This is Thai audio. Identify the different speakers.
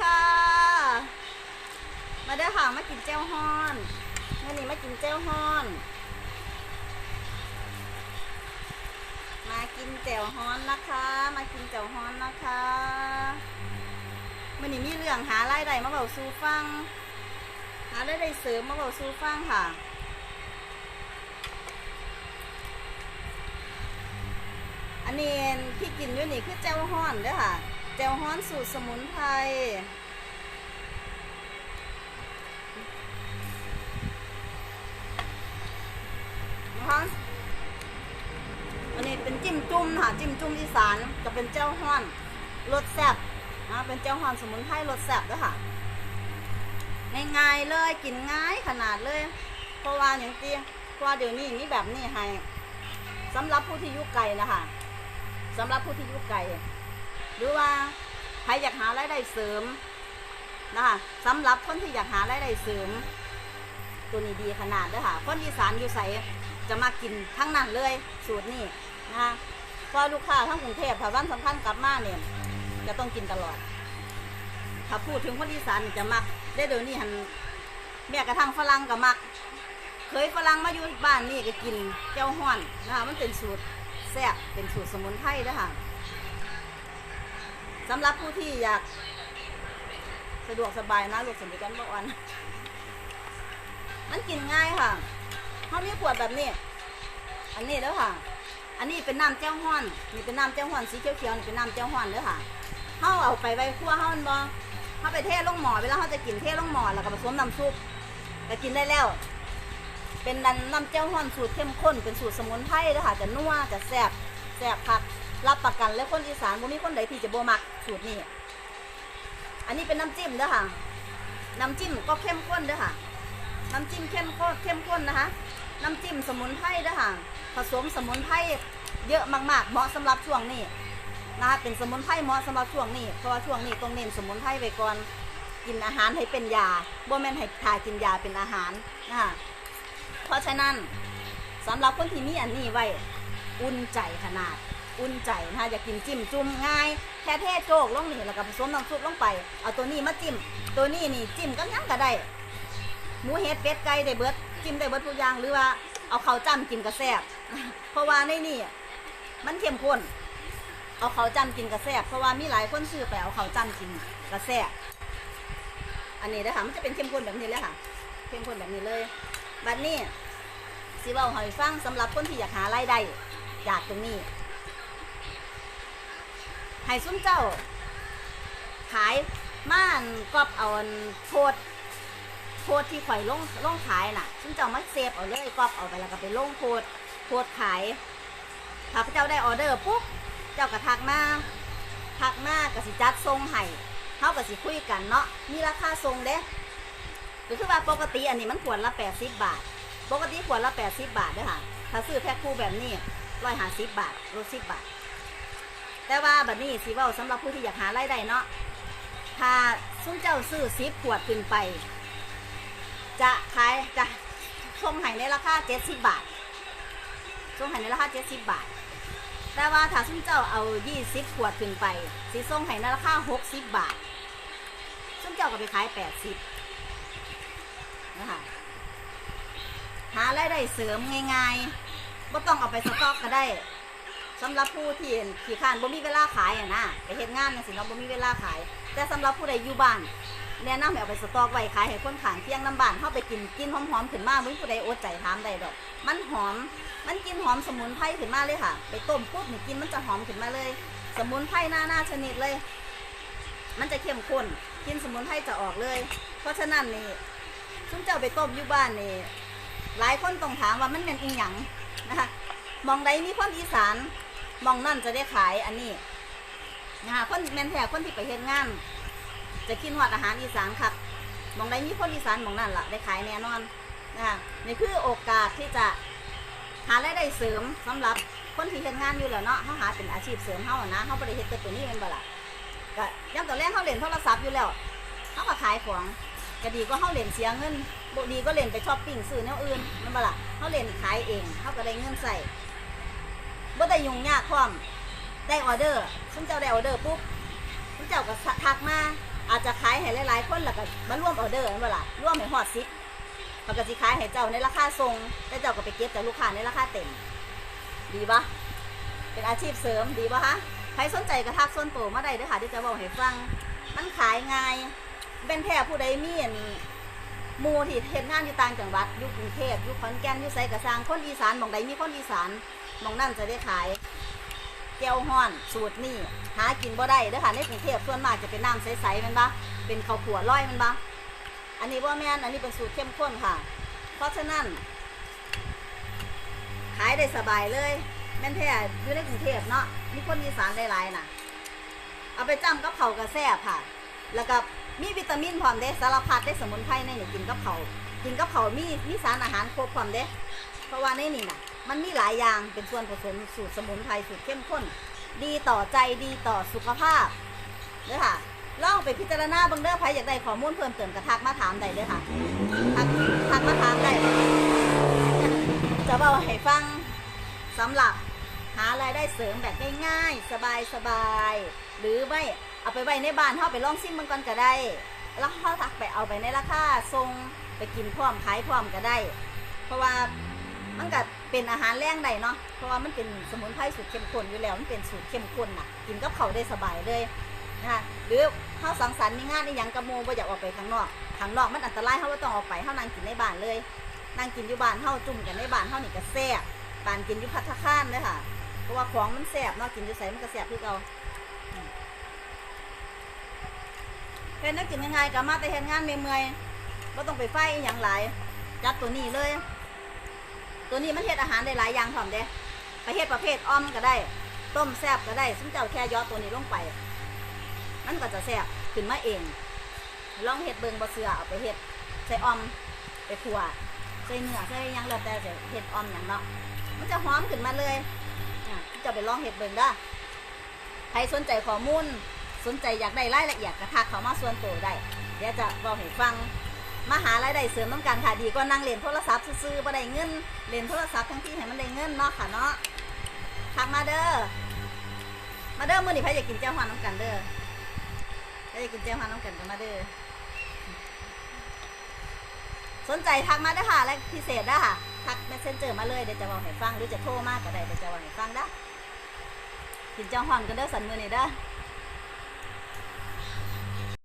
Speaker 1: ค่ะ มาได้อค่ะมากินเจ้าฮ้อนมื่อนี้มากินเจ้าฮ้อน มากินแจ่วฮ้อนนะคะ มากินแจ่วฮ้อนนะคะมื่อนี้มีเรื่องหารายได้มาเบาสู่ฟัง หารายได้เสริมมาเบาสู่ฟังค่ะอันนี้ที่กินอยู่นี่คือแจ่วฮ้อนเด้อค่ะ แจ่วฮ้อนสูตรสมุนไพรนะคะอันนี้เป็นจิ้มจุ่มค่ะจิ้มจุ่มอีสานจะเป็นแจ่วฮ้อนรสแซ่บนะเป็นแจ่วฮ้อนสมุนไพรรสแซ่บด้อค่ะง่ายๆเลยกินง่ายขนาดเลย เพราะว่าอย่างที่เพราะว่าเดี๋ยวนี้มีแบบนี้ให้สำหรับผู้ที่ยุไกลนะคะสำหรับผู้ที่ยุไกล หรือว่าใครอยากหารายได้เสริมนะคะสำหรับคนที่อยากหารายได้เสริม ตัวนี้ดีขนาดเลยค่ะ คนอีสานอยู่ใสจะมากินทั้งนั้นเลยสูตรนี้นะคะเพราะลูกค้าทั้งกรุงเทพถ้าวันสำคัญกลับมาเนี่ยจะต้องกินตลอด ถ้าพูดถึงคนอีสานจะมักได้เดี๋ยวนี้หันแม่กระทั่งฝรั่งก็มัก เคยฝรั่งมาอยู่บ้านนี่ก็กินเจ้าห้อนนะคะมันเป็นสูตรแซ่บเป็นสูตรสมุนไพรด้อค่ะ สำหรับผู้ที่อยาก สะดวกสบายนะลูกสมุนกันบ่อ่อนมันกินง่ายค่ะเขามีขวดแบบนี้ อันนี้แล้วค่ะ อันนี้เป็นน้ำเจ้าห้อน นี่เป็นน้ำเจ้าห้อนสีเขียวๆนี่เป็นน้ำเจ้าห้อนเด้อค่ะเขาเอาไปไว้คั่วเขามันบ่เขาไปเทลงหมอเวลาเขาจะกินเทลงหมอแล้วก็ผสมน้ำซุปก็กินได้แล้ว เป็นน้ำเจ้าห้อนสูตรเข้มข้นเป็นสูตรสมุนไพรเด้อค่ะ จะนัวจะแซ่บแซ่บคัก รับประกันเลยคนอีสานบ่มีคนใดที่จะบ่มักสูตรนี้ อันนี้เป็นน้ำจิ้มเด้อค่ะ น้ำจิ้มก็เข้มข้นเด้อค่ะ น้ำจิ้มเข้มข้นเข้มข้นนะคะ น้ำจิ้มสมุนไพรเด้อค่ะ ผสมสมุนไพรเยอะมากๆ เหมาะสำหรับช่วงนี้นะคะเป็นสมุนไพรเหมาะสำหรับช่วงนี้ เพราะว่าช่วงนี้ต้องเน้นสมุนไพรไปก่อน กินอาหารให้เป็นยาบ่แม่นให้ทากินยาเป็นอาหารนะคะเพราะฉะนั้นสำหรับคนที่มีอันนี้ไว้อุ่นใจขนาด อุ่นใจนะคะอยากกินจิ้มจุ่มง่ายแค่เทโจกลงนี่แล้วก็ผสมน้ำซุปลงไป เอาตัวนี้มาจิ้ม ตัวนี้นี่จิ้มก็ยังก็ได้หมูเห็ดเป็ดไก่ได้เบิดจิ้มได้เบิดทุกอย่างหรือว่าเอาข้าวจ้ำกินกระแซบเพราะว่าในนี่มันเข้มข้นเอาข้าวจ้ำกินกระแซบเพราะว่ามีหลายคนซื้อไปเอาข้าวจ้ำกินกระแซบอันนี้นะคะมันจะเป็นเข้มข้นแบบนี้เลยค่ะเข้มข้นแบบนี้เลยบัดนี้สิเว้าหอยฟังสำหรับคนที่อยากหารายได้จากตรงนี้ ให้ซุ้มเจ้า ขายม่านกอบเอาโพดโพดที่ข่อยลงลงขายน่ะซึ่งเจ้ามาเซฟเอาเลยกรอบเอาไปแล้วก็ไปลงโพดโพดขายถ้าเจ้าได้ออเดอร์ปุ๊บเจ้าก็ทักมาทักมาก็สิจัดทรงให้เขาก็สิคุยกันเนาะมีราคาทรงเด้ก็คือว่าปกติอันนี้มันขวดละ 80 บาท ปกติขวดละ 80 บาทเด้อค่ะ ถ้าซื้อแพ็คคู่แบบนี้150บบาทลด10บาท แต่ว่าแบบนี้สิเว้าสำหรับผู้ที่อยากหารายได้เนาะถ้าซุ้มเจ้าซื้อ10ขวดขึ้นไป จะขายจะส่งให้ในราคา70บาทส่งให้ในราคา70บาท แต่ว่าถ้าซุ่มเจ้าเอา20ขวดขึ้นไปสิส่งให้ในราคา60บาทซุ่มเจ้าก็ไปขาย80นะคะหารายได้เสริมง่ายๆบ่ต้องเอาไปสต็อกก็ได้ สำหรับผู้ที่เห็นขี้ข้านบ่มีเวลาขายอะนะไปเฮ็ดงานจังซี่เนาะบ่มีเวลาขาย แต่สำหรับผู้ใดอยู่บ้านแนะนำให้เอาไปสต็อกไว้ขายให้คนขางเที่ยงน้ำบานเข้าไปกินกินหอมๆขึ้นมามึงผู้ใดอดใจถามได้ดอก มันหอมมันกินหอมสมุนไพรขึ้นมาเลยค่ะ ไปต้มปุ๊บนี่กินมันจะหอมขึ้นมาเลย สมุนไพรหน้าหน้าชนิดเลย มันจะเข้มข้นกินสมุนไพรจะออกเลย เพราะฉะนั้นนี่ซุ่มเจ้าไปต้มอยู่บ้านนี่หลายคนต้องถามว่ามันเป็นอีหยังนะคะมองใดมีคนอีสาน มองนั่นจะได้ขายอันนี้นะคะคนแมนแท้คนที่ไปเฮ็ดงาน จะกินหอดอาหารอีสานครับมองใดมีคนอีสานมองนั่นล่ะได้ขายแน่นอนนะคะนี่คือโอกาสที่จะหารายได้เสริมสำหรับคนที่เฮ็ดงานอยู่แล้วเนาะเขาหาเป็นอาชีพเสริมเขาอะนะเขาบ่ได้เฮ็ดแต่ตัวนี้แมันบ่ล่ะก็ย่ำตอนแรกเขาเล่นโทรศัพท์อยู่แล้วเขาก็ขายของก็ดีก็เขาเล่นเสียเงินบดีก็เล่นไปช้อปปิ้งซื้อแนวอื่นแมันบ่ล่ะเขาเล่นขายเองเขาก็ได้เงินใส่ บ่ได้ยุ่งยากพร้อมได้ออเดอร์ซึ่งเจ้าได้ออเดอร์ปุ๊บคุณเจ้าก็ทักมาอาจจะขายให้หลายๆคนแล้วก็มาร่วมออเดอร์นั่นเวล่ะร่วมให้ฮอดซิปเขาก็สิขายให้เจ้าในราคาทรงแต่เจ้าก็ไปเก็บจากลูกค้าในราคาเต็ม ดีปะเป็นอาชีพเสริมดีปะคะใครสนใจกระทักส่วนตัวมาได้ด้วยค่ะที่จะบอกให้ฟัง มันขายง่าย เป็นแท่ผู้ใดมีอันมูที่เฮ็ดงานอยู่ต่างจังหวัดอยู่กรุงเทพอยู่ขอนแก่นอยู่ไสกระซางคนอีสานหมองใดมีคนอีสาน มองนั่นจะได้ขายแก้วฮ้อนสูตรนี่หากินบ่ได้เด้อค่ะในกรุงเทพส่วนมากจะเป็นน้ำใสๆมันปะเป็นข้าวขัวร้อยมันปะอันนี้ว่าแม่นอันนี้เป็นสูตรเข้มข้นค่ะ เพราะฉะนั้น ขายได้สบายเลย แม่นแท้อยู่ในกรุงเทพเนาะมีคนอีสานหลายๆน่ะ เอาไปจ้ำกับเผากระแซ่บค่ะ แล้วก็มีวิตามินพร้อมเด้สารพัดได้สมุนไพรในนี่กินกับเผากินกับเผามีมีสารอาหารครบพร้อมเด้เพราะว่าในนี่น่ะ มันมีหลายอย่างเป็นส่วนผสมสูตรสมุนไพรสูตรเข้มข้น ดีต่อใจดีต่อสุขภาพเด้อค่ะลองไปพิจารณาบางเด้อใครอยากได้ข้อมูลเพิ่มเติมกระทักมาถามได้เด้อค่ะทักทักมาถามได้จะเบาให้ฟังสำหรับหารายได้เสริมแบบง่ายๆ สบายๆ หรือไม่เอาไปไว้ในบ้านเขาไปลองซิมมันก่อนก็ได้ แล้วเขาทักไปเอาไปในราคาทรงไปกินพร้อมขายพร้อมก็ได้ เพราะว่า มันก็เป็นอาหารแรงได้เนาะ เพราะว่ามันเป็นสมุนไพรสูตรเข้มข้นอยู่แล้ว มันเป็นสูตรเข้มข้นน่ะ กินกับเขาได้สบายเลยนะคะหรือเขาสังสรรค์มีงานในยังกระโมบ่อยากออกไปข้างนอก ข้างนอกมันอันตรายเขาไม่ต้องออกไปเขานั่งกินในบ้านเลย นั่งกินอยู่บ้านเฮาจุ่มกันในบ้านเฮานี่ก็แซ่บปานกินอยู่พัตตาคารเลยค่ะ เพราะว่าของมันแซ่บเนาะกินอยู่ไสมันก็แซ่บคือเก่าเป็นนักกินยังไงก็มาแต่เฮ็ดงานเมื่อยๆบ่ต้องไปไฟอย่างหลายจัดตัวนี้เลย ตัวนี้มันเฮ็ดอาหารได้หลายอย่างพร้อมเด้ไปเฮ็ดประเภทอ้อมก็ได้ ต้มแซ่บก็ได้ซึ่งเจ้าแค่ยอตัวนี้ลงไป มันก็จะแซ่บขึ้นมาเอง ลองเฮ็ดเบิงบ่เสือเอาไปเฮ็ดใส่อ้อมไปขั่วใส่เนื้อใส่ยังแล้วแต่จะเห็ดออมอย่างเนาะมันจะหอมขึ้นมาเลยจะไปลองเห็ดเบิ่งด้ใครสนใจข้อมูล สนใจอยากได้รายละเอียดกระทักเขามาส่วนตัวได้ เดี๋ยวจะบอกให้ฟัง มาหารายได้เสริมน้ำกันค่ะดีกว่านั่งเล่นโทรศัพท์ซื่อๆบ่ได้เงินเล่นโทรศัพท์ทั้งที่ให้มันได้เงินเนาะค่ะเนาะทักมาเด้อมาเด้อมื้อนี้ใครอยากกินเจ้าฮวานน้ำกันเด้อใครอยากกินเจ้าฮวานน้ำกันก็มาเด้อสนใจทักมาได้อค่ะและพิเศษได้ค่ะทักเมสเซนเจอร์มาเลยเดี๋ยวจะบอกให้ฟังหรือจะโทรมากก็ได้เดี๋ยวจะบอกให้ฟังได้กินเจ้าหอนกันเด้อสันมือนี่เด้อ